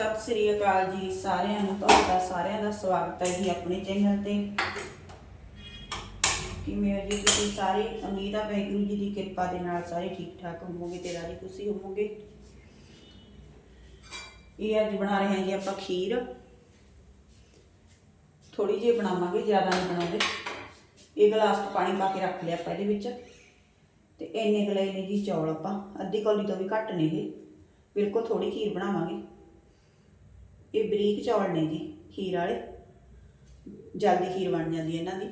ਸਤਿ ਸ੍ਰੀ ਅਕਾਲ ਜੀ ਸਾਰਿਆਂ ਨੂੰ, ਤੁਹਾਡਾ ਸਾਰਿਆਂ ਦਾ ਸਵਾਗਤ ਹੈ ਜੀ ਆਪਣੇ ਚੈਨਲ ਤੇ। ਕਿਵੇਂ ਹੋ ਜੀ ਤੁਸੀਂ ਸਾਰੇ? ਉਮੀਦ ਆ ਵਾਹਿਗੁਰੂ ਜੀ ਦੀ ਕਿਰਪਾ ਦੇ ਨਾਲ ਸਾਰੇ ਠੀਕ ਠਾਕ ਹੋਵੋਗੇ ਤੇ ਰਾਜੀ ਖੁਸ਼ੀ ਹੋਵੋਗੇ। ਇਹ ਅੱਜ ਬਣਾ ਰਹੇ ਹਾਂ ਜੀ ਆਪਾਂ ਖੀਰ। ਥੋੜੀ ਜਿਹੀ ਬਣਾਵਾਂਗੇ, ਜ਼ਿਆਦਾ ਨਹੀਂ ਬਣਾਉਂਦੇ। ਇਹ ਗਲਾਸ ਤੋਂ ਪਾਣੀ ਪਾ ਕੇ ਰੱਖ ਲਿਆ ਆਪਾਂ ਇਹਦੇ ਵਿੱਚ। ਤੇ ਇੰਨੇ ਗਲੇ ਨੇ ਜੀ ਚੌਲ ਆਪਾਂ। ਅੱਧੀ ਕੌਲੀ ਤੋਂ ਵੀ ਘੱਟ ਨੇ ਇਹ। ਬਿਲਕੁਲ ਥੋੜੀ ਖੀਰ ਬਣਾਵਾਂਗੇ। ਇਹ ਬਰੀਕ ਚੌਲ ਨੇ ਜੀ, ਖੀਰ ਵਾਲੇ। ਜਲਦੀ ਖੀਰ ਬਣ ਜਾਂਦੀ ਹੈ ਇਹਨਾਂ ਦੀ।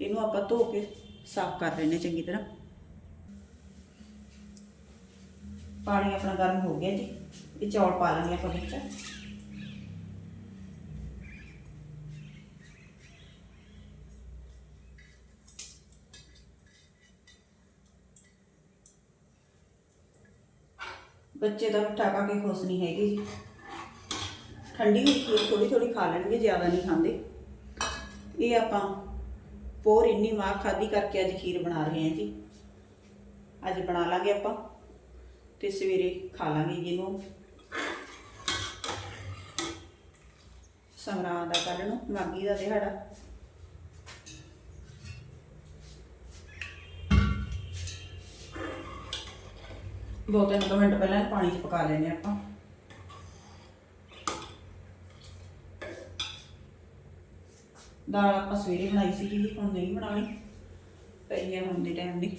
ਇਹਨੂੰ ਆਪਾਂ ਧੋ ਕੇ ਸਾਫ਼ ਕਰ ਲੈਣੇ ਚੰਗੀ ਤਰ੍ਹਾਂ। ਪਾਣੀ ਆਪਣਾ ਗਰਮ ਹੋ ਗਿਆ ਜੀ। ਇਹ ਚੌਲ ਪਾ ਲੈਣੇ ਆਪਾਂ ਵਿੱਚ। ਬੱਚੇ ਤਾਂ ਮਿੱਠਾ ਖਾ ਕੇ ਖੁਸ਼ ਨਹੀਂ ਹੈਗੇ ਜੀ। ਠੰਡੀ ਹੋਈ ਖੀਰ ਥੋੜੀ ਥੋੜੀ ਖਾ ਲੈਣਗੇ, ਜ਼ਿਆਦਾ ਨਹੀਂ ਖਾਂਦੇ। ਇਹ ਆਪਾਂ ਪੋਰ ਇੰਨੀ ਮਾਂ ਖਾਦੀ ਕਰਕੇ ਅੱਜ ਖੀਰ ਬਣਾ ਰਹੇ ਹਾਂ ਜੀ। ਅੱਜ ਬਣਾ ਲਾਂਗੇ ਆਪਾਂ ਤੇ ਸਵੇਰੇ ਖਾ ਲਾਂਗੇ ਜਿਹਨੂੰ ਇਹਨੂੰ। ਦਾ ਕੱਲ੍ਹ ਨੂੰ ਮਾਗੀ ਦਾ ਦਿਹਾੜਾ। ਦੋ ਤਿੰਨ ਮਿੰਟ ਪਹਿਲਾਂ ਪਾਣੀ 'ਚ ਪਕਾ ਲੈਨੇ ਆਪਾਂ। ਦਾਲ ਆਪਾਂ ਸਵੇਰੇ ਬਣਾਈ ਸੀ ਜੀ, ਹੁਣ ਨਹੀਂ ਬਣਾਉਣੀ, ਪਈ ਹੈ ਹੁਣ ਦੇ ਟਾਈਮ ਦੀ।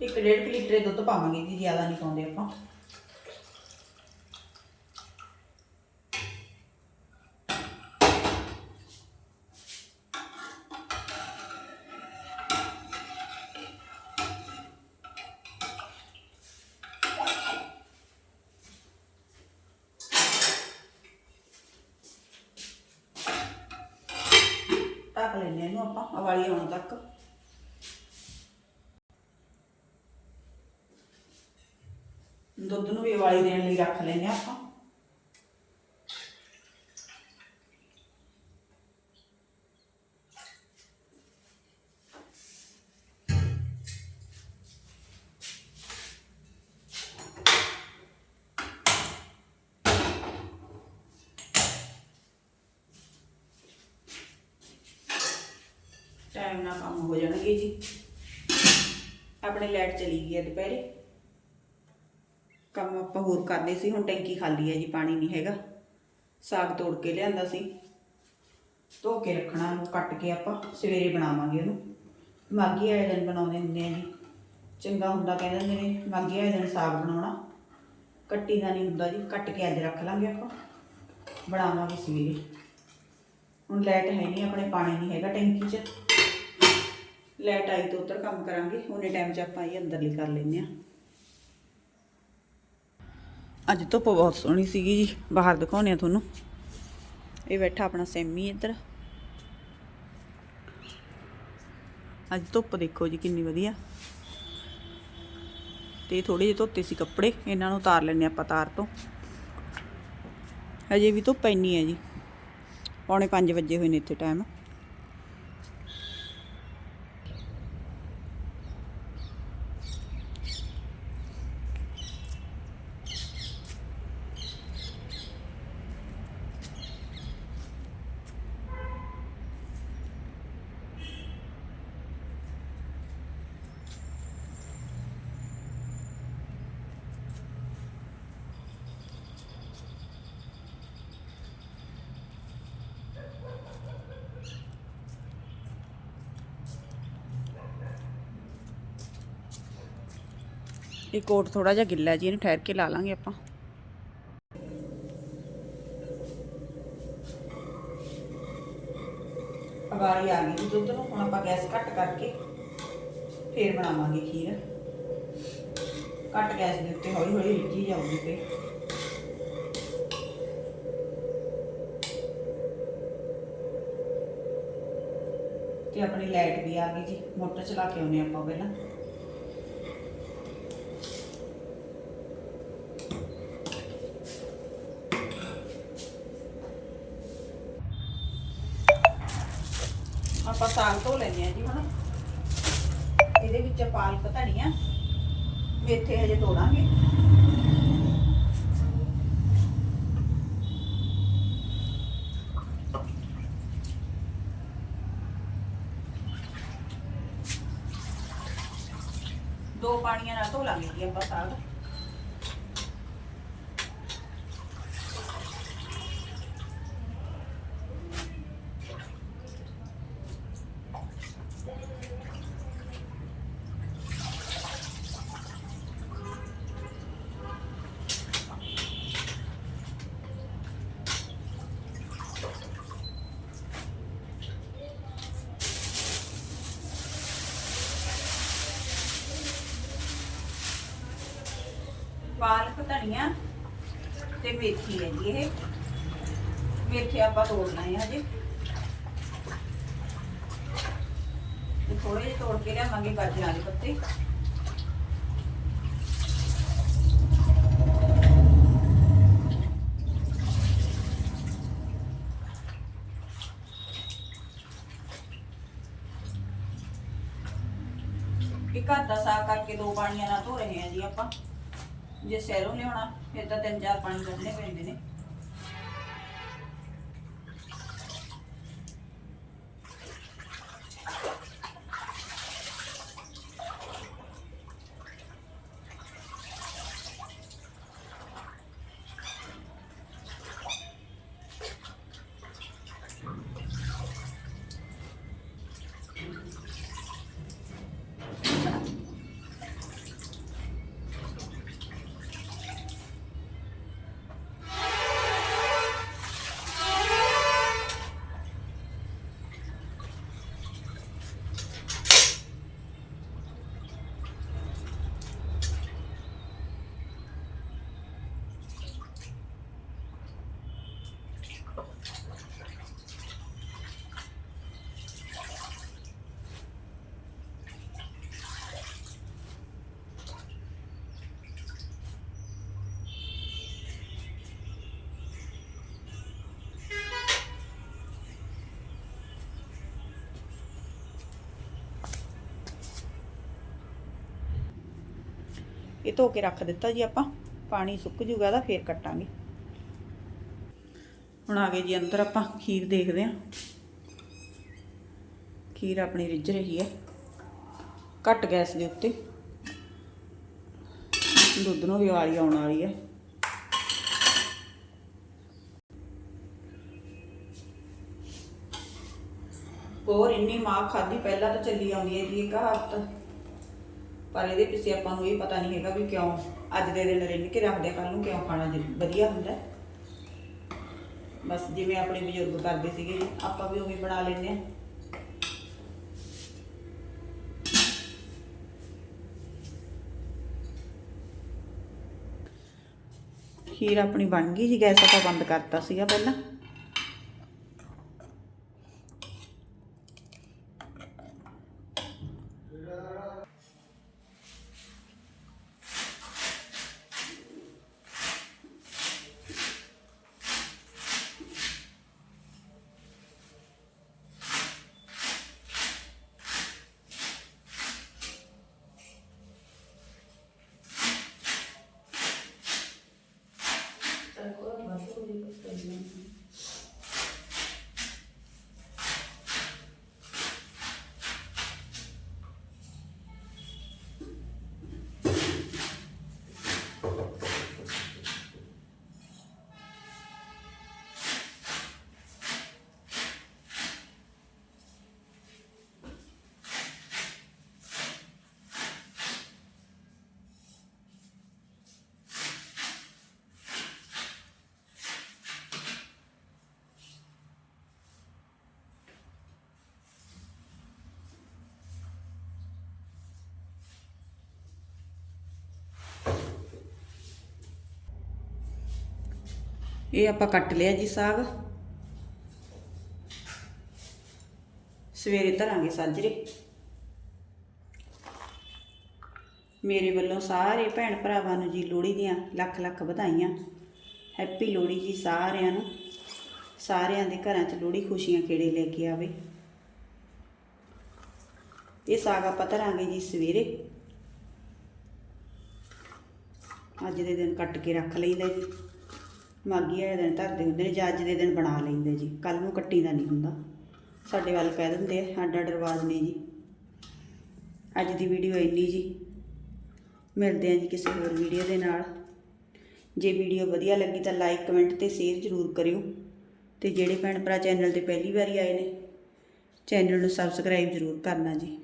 ਇੱਕ ਡੇਢ ਕੁ ਲੀਟਰ ਦੁੱਧ ਪਾਵਾਂਗੇ ਜੀ, ਜ਼ਿਆਦਾ ਨਹੀਂ ਪਾਉਂਦੇ ਆਪਾਂ। ਢੱਕ ਇਹਨੂੰ ਆਪਾਂ ਉਬਾਲੀ ਆਉਣ ਤੱਕ। ਦੁੱਧ ਨੂੰ ਵੀ ਉਬਾਲੀ ਦੇਣ ਲਈ ਰੱਖ ਲੈਂਦੇ ਹਾਂ ਆਪਾਂ। ਟਾਈਮ ਨਾਲ ਕੰਮ ਹੋ ਜਾਣਗੇ ਜੀ। ਆਪਣੇ ਲਾਈਟ ਚਲੀ ਗਈ ਹੈ ਦੁਪਹਿਰੇ। ਕੰਮ ਆਪਾਂ ਹੋਰ ਕਰਦੇ ਸੀ, ਹੁਣ ਟੈਂਕੀ ਖਾਲੀ ਹੈ ਜੀ, ਪਾਣੀ ਨਹੀਂ ਹੈਗਾ। ਸਾਗ ਤੋੜ ਕੇ ਲਿਆਂਦਾ ਸੀ। ਧੋ ਕੇ ਰੱਖਣਾ, ਉਹਨੂੰ ਕੱਟ ਕੇ ਆਪਾਂ ਸਵੇਰੇ ਬਣਾਵਾਂਗੇ ਉਹਨੂੰ। ਮਾਗੀ ਵਾਲੇ ਦਿਨ ਬਣਾਉਂਦੇ ਹੁੰਦੇ ਆ ਜੀ। ਚੰਗਾ ਹੁੰਦਾ ਕਹਿੰਦੇ ਹੁੰਦੇ ਨੇ ਮਾਗੀ ਵਾਲੇ ਦਿਨ ਸਾਗ ਬਣਾਉਣਾ। ਕੱਟੀ ਦਾ ਨਹੀਂ ਹੁੰਦਾ ਜੀ, ਕੱਟ ਕੇ ਅੱਜ ਰੱਖ ਲਾਂਗੇ ਆਪਾਂ। ਬਣਾਵਾਂਗੇ ਸਵੇਰੇ। ਹੁਣ ਲਾਈਟ ਹੈ ਨਹੀਂ, ਆਪਣੇ ਪਾਣੀ ਨਹੀਂ ਹੈਗਾ ਟੈਂਕੀ 'ਚ। ਲੈਟ ਆਈ ਤੋਂ ਉੱਧਰ ਕੰਮ ਕਰਾਂਗੇ, ਉਹਨੇ ਟਾਈਮ 'ਚ ਆਪਾਂ ਇਹ ਅੰਦਰਲੀ ਕਰ ਲੈਂਦੇ ਆ ਅੱਜ ਧੁੱਪ ਬਹੁਤ ਸੋਹਣੀ ਸੀਗੀ ਜੀ, ਬਾਹਰ ਦਿਖਾਉਂਦੇ ਆ ਤੁਹਾਨੂੰ। ਇਹ ਬੈਠਾ ਆਪਣਾ ਸੈਮੀ ਇੱਧਰ। ਅੱਜ ਧੁੱਪ ਦੇਖੋ ਜੀ ਕਿੰਨੀ ਵਧੀਆ। ਤੇ ਥੋੜੇ ਜਿਹੇ ਧੋਤੇ ਸੀ ਕੱਪੜੇ, ਇਹਨਾਂ ਨੂੰ ਉਤਾਰ ਲੈਣੇ ਆਪਾਂ ਤਾਰ ਤੋਂ। ਅਜੇ ਵੀ ਧੁੱਪ ਇੰਨੀ ਹੈ ਜੀ। ਪੌਣੇ 5 ਵਜੇ ਹੋਏ ਨੇ ਇੱਥੇ ਟਾਈਮ ਇਹ ਕੋਟ ਥੋੜਾ ਜਿਹਾ ਗਿੱਲਾ ਜੀ, ਇਹਨੂੰ ਠਹਿਰ ਕੇ ਲਾ ਲਾਂਗੇ ਆਪਾਂ। ਅਗਾਰੀ ਆ ਗਈ ਦੁੱਧ ਨੂੰ, ਹੁਣ ਆਪਾਂ ਗੈਸ ਘੱਟ ਕਰਕੇ ਫੇਰ ਬਣਾਵਾਂਗੇ ਖੀਰ। ਘੱਟ ਗੈਸ ਦੇ ਉੱਤੇ ਹੌਲੀ ਹੌਲੀ ਰਿੱਝੀ ਜਾਊਗੀ ਤੇ ਤੇ ਆਪਣੀ ਲਾਈਟ ਵੀ ਆ ਗਈ ਜੀ, ਮੋਟਰ ਚਲਾ ਕੇ ਆਉਨੇ ਆਪਾਂ ਪਹਿਲਾਂ। ਆਪਾਂ ਸਾਗ ਧੋ ਲੈਂਦੇ ਆ ਜੀ ਹੁਣ ਇਹਦੇ ਵਿੱਚ ਪਾਲਕ ਧਨੀਆ ਮੇਥੇ ਹਜੇ ਤੋੜਾਂਗੇ ਦੋ ਪਾਣੀਆਂ ਨਾਲ ਧੋ ਲਾਂਗੇ ਜੀ ਆਪਾਂ ਸਾਗ। ਪਾਲਕ ਧਨੀਆ ਤੇ ਮੇਥੀ ਹੈ ਜੀ ਇਹ। ਮੇਥੇ ਆਪਾਂ ਤੋੜਨਾ ਹੈ ਹਜੇ। ਤੇ ਥੋੜੇ ਜਿਹੇ ਤੋੜ ਕੇ ਲਿਆਵਾਂਗੇ ਗਾਜਰਾਂ ਦੇ ਪੱਤੇ। ਇਹ ਘਰ ਦਾ ਸਾਗ ਕਰਕੇ ਦੋ ਪਾਣੀਆਂ ਨਾਲ ਧੋ ਰਹੇ ਹਾਂ ਜੀ ਆਪਾਂ। ਜੇ ਸ਼ਹਿਰੋਂ ਲਿਆਉਣਾ ਫਿਰ ਤਾਂ ਤਿੰਨ ਚਾਰ ਪਾਣੀ ਕੱਢਣੇ ਪੈਂਦੇ ਨੇ। ਇਹ ਧੋ ਕੇ ਰੱਖ ਦਿੱਤਾ ਜੀ ਆਪਾਂ। ਪਾਣੀ ਸੁੱਕ ਜੂਗਾ ਦਾ ਫੇਰ ਕੱਟਾਂਗੇ। ਹੁਣ ਆ ਗਏ ਜੀ ਅੰਦਰ ਆਪਾਂ, ਖੀਰ ਦੇਖਦੇ ਹਾਂ। ਖੀਰ ਆਪਣੀ ਰਿੱਝ ਰਹੀ ਹੈ। ਘੱਟ ਗੈਸ ਦੇ ਉੱਤੇ। ਦੁੱਧ ਨੂੰ ਵੀ ਵਾਲੀ ਆਉਣ ਵਾਲੀ ਹੈ। ਹੋਰ ਇੰਨੀ ਮਾਂ ਖਾਦੀ ਪਹਿਲਾਂ ਤਾਂ ਚੱਲੀ ਆਉਂਦੀ ਹੈ ਜੀ ਇੱਕ ਕਹਾਵਤ ਪਰ ਇਹਦੇ ਪਿੱਛੇ ਆਪਾਂ ਨੂੰ ਇਹ ਪਤਾ ਨਹੀਂ ਹੈਗਾ ਵੀ ਕਿਉਂ ਅੱਜ ਦੇ ਦਿਨ ਰਿੰਨ ਕੇ ਰੱਖਦੇ ਕੱਲ ਨੂੰ ਕਿਉਂ ਖਾਣਾ ਜੀ, ਵਧੀਆ ਹੁੰਦਾ ਹੈ। ਬਸ ਜਿਵੇਂ ਆਪਣੇ ਬਜ਼ੁਰਗ ਕਰਦੇ ਸੀਗੇ ਜੀ, ਆਪਾਂ ਵੀ ਉਵੇਂ ਬਣਾ ਲੈਂਦੇ ਹਾਂ ਖੀਰ ਆਪਣੀ ਬਣ ਗਈ ਜੀ, ਗੈਸ ਆਪਾਂ ਬੰਦ ਕਰਤਾ ਸੀਗਾ ਪਹਿਲਾਂ ਇਹ ਆਪਾਂ ਕੱਟ ਲਿਆ ਜੀ ਸਾਗ। ਸਵੇਰੇ ਧਰਾਂਗੇ ਸਾਜਰੇ। ਮੇਰੇ ਵੱਲੋਂ ਸਾਰੇ ਭੈਣ ਭਰਾਵਾਂ ਨੂੰ ਜੀ ਲੋਹੜੀ ਦੀਆਂ ਲੱਖ ਲੱਖ ਵਧਾਈਆਂ। ਹੈਪੀ ਲੋਹੜੀ ਜੀ ਸਾਰਿਆਂ ਨੂੰ। ਸਾਰਿਆਂ ਦੇ ਘਰਾਂ 'ਚ ਲੋਹੜੀ ਖੁਸ਼ੀਆਂ ਕਿਹੜੇ ਲੈ ਕੇ ਆਵੇ। ਇਹ ਸਾਗ ਆਪਾਂ ਧਰਾਂਗੇ ਜੀ ਸਵੇਰੇ। ਅੱਜ ਦੇ ਦਿਨ ਕੱਟ ਕੇ ਰੱਖ ਲਈਦਾ ਜੀ। ਮਾਗੀ ਵਾਲੇ ਦਿਨ ਧਰਦੇ ਹੁੰਦੇ ਨੇ ਜਾਂ ਅੱਜ ਦੇ ਦਿਨ ਬਣਾ ਲੈਂਦੇ ਜੀ। ਕੱਲ ਨੂੰ ਕੱਟੀ ਦਾ ਨਹੀਂ ਹੁੰਦਾ। ਸਾਡੇ ਵੱਲ ਕਹਿ ਦਿੰਦੇ ਆ ਅੱਡ ਅੱਡ ਰਿਵਾਜ਼ ਨੇ ਜੀ। ਅੱਜ ਦੀ ਵੀਡੀਓ ਇੰਨੀ ਜੀ। ਮਿਲਦੇ ਆ ਜੀ ਕਿਸੇ ਹੋਰ ਵੀਡੀਓ ਦੇ ਨਾਲ। ਜੇ ਵੀਡੀਓ ਵਧੀਆ ਲੱਗੀ ਤਾਂ ਲਾਈਕ ਕਮੈਂਟ ਤੇ ਸ਼ੇਅਰ ਜ਼ਰੂਰ ਕਰਿਓ। ਤੇ ਜਿਹੜੇ ਭੈਣ ਭਰਾ ਚੈਨਲ ਤੇ ਪਹਿਲੀ ਵਾਰੀ ਆਏ ਨੇ, ਚੈਨਲ ਨੂੰ ਸਬਸਕ੍ਰਾਈਬ ਜ਼ਰੂਰ ਕਰਨਾ ਜੀ।